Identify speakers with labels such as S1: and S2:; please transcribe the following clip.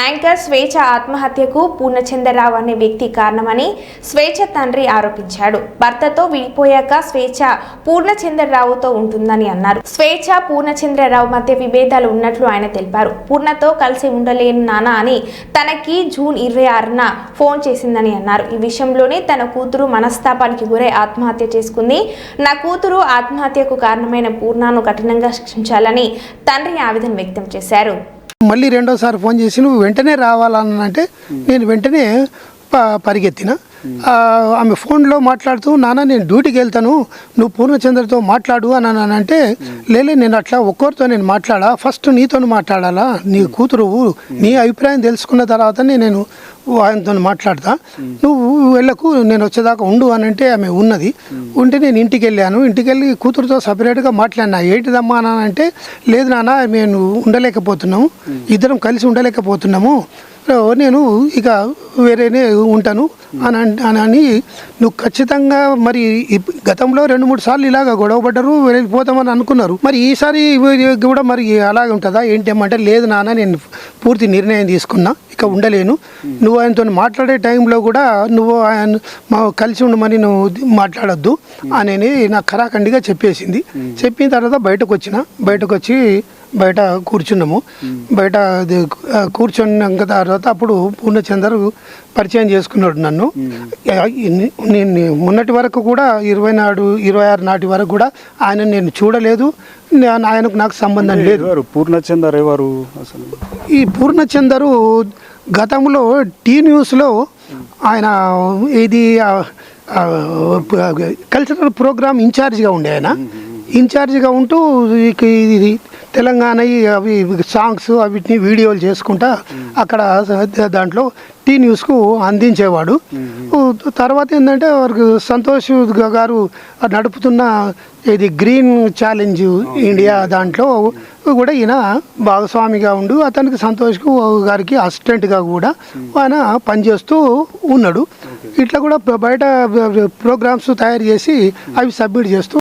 S1: Anchor స్వేచ్ఛ ఆత్మహత్యకు పూర్ణచంద్రరావు అనే వ్యక్తి కారణమని స్వేచ్ఛ తండ్రి ఆరోపించాడు. భర్తతో విడిపోయాక స్వేచ్ఛ పూర్ణచంద్రరావుతో ఉంటుందని అన్నారు. స్వేచ్ఛ పూర్ణచంద్రరావు మధ్య విభేదాలు ఉన్నట్లు ఆయన తెలిపారు. పూర్ణతో కలిసి ఉండలేను నానా అని తనకి జూన్ ఇరవై ఆరున ఫోన్ చేసిందని అన్నారు. ఈ విషయంలోనే తన కూతురు మనస్తాపానికి గురై ఆత్మహత్య చేసుకుంది. నా కూతురు ఆత్మహత్యకు కారణమైన పూర్ణను కఠినంగా శిక్షించాలని తండ్రి ఆవేదన వ్యక్తం చేశారు.
S2: మళ్ళీ రెండోసారి ఫోన్ చేసి నువ్వు వెంటనే రావాలని అంటే నేను వెంటనే ప- పరిగెత్తిన. ఆమె ఫోన్లో మాట్లాడుతూ నాన్న నేను డ్యూటీకి వెళ్తాను. నువ్వు పూర్ణచంద్రతో మాట్లాడు అని అంటే లేలే నేను అట్లా ఒక్కరితో నేను మాట్లాడా? ఫస్ట్ నీతో మాట్లాడాలా? నీ కూతురు నీ అభిప్రాయం తెలుసుకున్న తర్వాతనే నేను ఆయనతో మాట్లాడతా. నువ్వు వెళ్ళకు నేను వచ్చేదాకా ఉండు అని అంటే ఆమె ఉన్నది. ఉంటే నేను ఇంటికి వెళ్ళాను. ఇంటికి వెళ్ళి కూతురుతో సపరేట్గా మాట్లాడినా. ఏంటిదమ్మా అని అంటే లేదు నాన్న మేము ఉండలేకపోతున్నాము ఇద్దరం కలిసి ఉండలేకపోతున్నాము. నేను ఇక వేరేనే ఉంటాను. అని అని అని నువ్వు ఖచ్చితంగా మరి ఈ గతంలో రెండు మూడు సార్లు ఇలాగ గొడవపడ్డారు వెళ్ళిపోతామని అనుకున్నారు. మరి ఈసారి కూడా మరి అలాగే ఉంటుందా? ఏంటేమంటే లేదు నాన్న నేను పూర్తి నిర్ణయం తీసుకున్నా. ఇక ఉండలేను. నువ్వు ఆయనతో మాట్లాడే టైంలో కూడా నువ్వు ఆయన మా కలిసి ఉండమని నువ్వు మాట్లాడొద్దు అనేది నాకు ఖరాఖండిగా చెప్పేసింది. చెప్పిన తర్వాత బయటకు వచ్చిన బయటకు వచ్చి బయట కూర్చున్నాము. బయట అది, కూర్చున్నాక తర్వాత అప్పుడు పూర్ణచందర్ పరిచయం చేసుకున్నాడు నన్ను. నేను మొన్నటి వరకు కూడా ఇరవై నాడు ఇరవై ఆరు నాటి వరకు కూడా ఆయన నేను చూడలేదు. ఆయనకు నాకు సంబంధం లేదు.
S3: ఎవరు? పూర్ణచందర్ ఎవరు అసలు?
S2: ఈ పూర్ణచందరు గతంలో టీ న్యూస్లో ఆయన ఇది కల్చరల్ ప్రోగ్రామ్ ఇన్ఛార్జిగా ఉండే ఆయన. ఇన్ఛార్జిగా ఉంటూ ఇది తెలంగాణ అవి సాంగ్స్ అవిటిని వీడియోలు చేసుకుంటా అక్కడ దాంట్లో టీ న్యూస్కు అందించేవాడు. తర్వాత ఏంటంటే వారికి సంతోష్ గారు నడుపుతున్న ఇది గ్రీన్ ఛాలెంజ్ ఇండియా దాంట్లో కూడా ఈయన భాగస్వామిగా ఉండు అతనికి సంతోష్ గారికి అసిస్టెంట్గా కూడా ఆయన పనిచేస్తూ ఉన్నాడు. ఇట్లా కూడా బయట ప్రోగ్రామ్స్ తయారు చేసి అవి సబ్మిట్ చేస్తూ